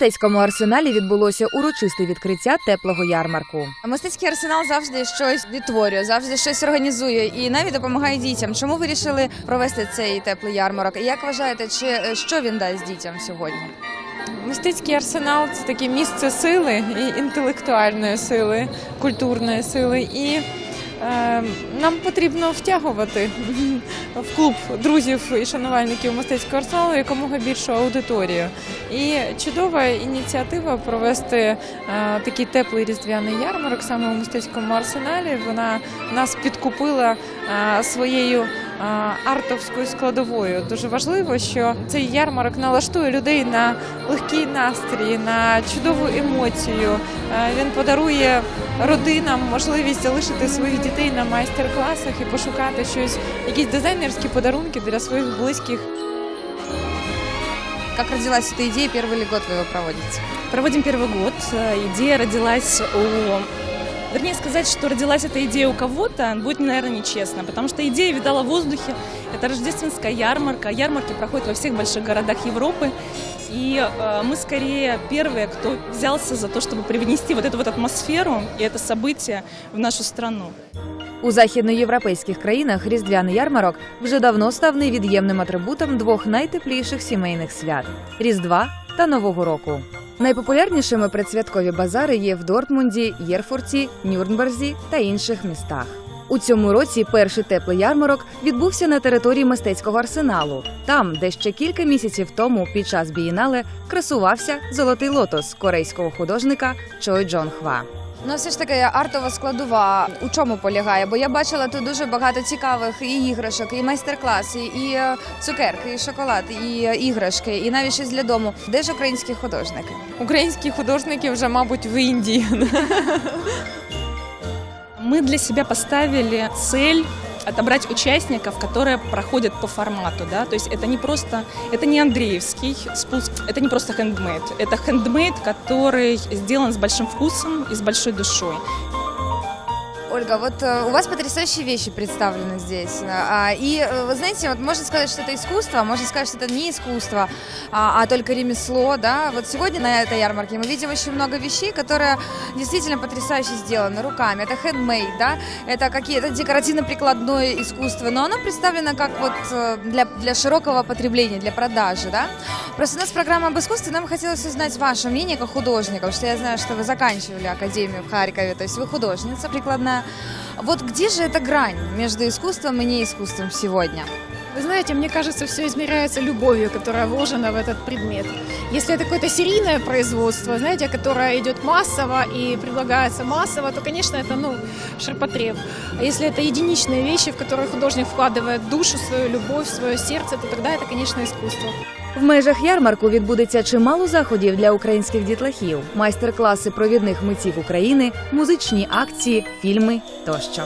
мистецькому арсеналі відбулося урочисте відкриття теплого ярмарку. Мистецький арсенал завжди щось відтворює, завжди щось організує і навіть допомагає дітям. Чому вирішили провести цей теплий ярмарок? І як вважаєте, чи е, що він дасть дітям сьогодні? Мистецький арсенал це таке місце сили і інтелектуальної сили, культурної сили. І нам потрібно втягувати в клуб друзів і шанувальників мистецького арсеналу якомога більшу аудиторію. І чудова ініціатива провести е, такий теплий різдвяний ярмарок саме у мистецькому арсеналі. Вона нас підкупила е, своєю артовською складовою. Дуже важливо, що цей ярмарок налаштує людей на легкий настрій, на чудову емоцію. Е, Він подарує родинам можливість залишити своїх дітей на майстер-класах і пошукати щось, якісь дизайнерські подарунки для своїх близьких. Как родилась эта идея? Первый ли год вы его проводите? Проводим первый год. Э, Идея родилась у... Вернее сказать, что родилась эта идея у кого-то, будет, наверное, нечестно, потому что идея витала в воздухе. Это рождественская ярмарка. Ярмарки проходят во всех больших городах Европы. И э, мы скорее первые, кто взялся за то, чтобы привнести вот эту вот атмосферу и это событие в нашу страну. У західноєвропейських країнах різдвяний ярмарок вже давно став невід'ємним атрибутом двох найтепліших сімейних свят Різдва та Нового року. Найпопулярнішими предсвяткові базари є в Дортмунді, Єрфурті, Нюрнберзі та інших містах. У цьому році перший теплий ярмарок відбувся на території мистецького арсеналу, там, де ще кілька місяців тому під час бієнале красувався золотий лотос корейського художника Чой Джон Хва. Ну, все ж таки, артова складова у чому полягає? Бо я бачила тут дуже багато цікавих і іграшок, і майстер-класи, і е, цукерки, і шоколад, і е, іграшки, і навіть щось для дому. Де ж українські художники? Українські художники вже, мабуть, в Індії. Мы для себя поставили цель отобрать участников, которые проходят по формату, да, то есть это не просто, это не Андреевский спуск, это не просто хендмейд, это хендмейд, который сделан с большим вкусом и с большой душой. Ольга, вот э, у вас потрясающие вещи представлены здесь. А, и э, вы знаете, вот можно сказать, что это искусство, а можно сказать, что это не искусство, а, а только ремесло, да. Вот сегодня на этой ярмарке мы видим очень много вещей, которые действительно потрясающе сделаны руками. Это handmade, да, это какие-то декоративно-прикладное искусство, но оно представлено как вот э, для, для широкого потребления, для продажи, да. Просто у нас программа об искусстве, нам хотелось узнать ваше мнение как художника, потому что я знаю, что вы заканчивали академию в Харькове, то есть вы художница прикладная. Вот где же эта грань между искусством и неискусством сегодня? Вы знаете, мне кажется, все измеряется любовью, которая вложена в этот предмет. Если это какое-то серийное производство, знаете, которое идет массово и предлагается массово, то, конечно, это, ну, ширпотреб. А если это единичные вещи, в которые художник вкладывает душу, свою любовь, свое сердце, то тогда это, конечно, искусство. В межах ярмарку відбудеться чимало заходів для українських дітлахів, майстер-класи провідних митців України, музичні акції, фільми тощо.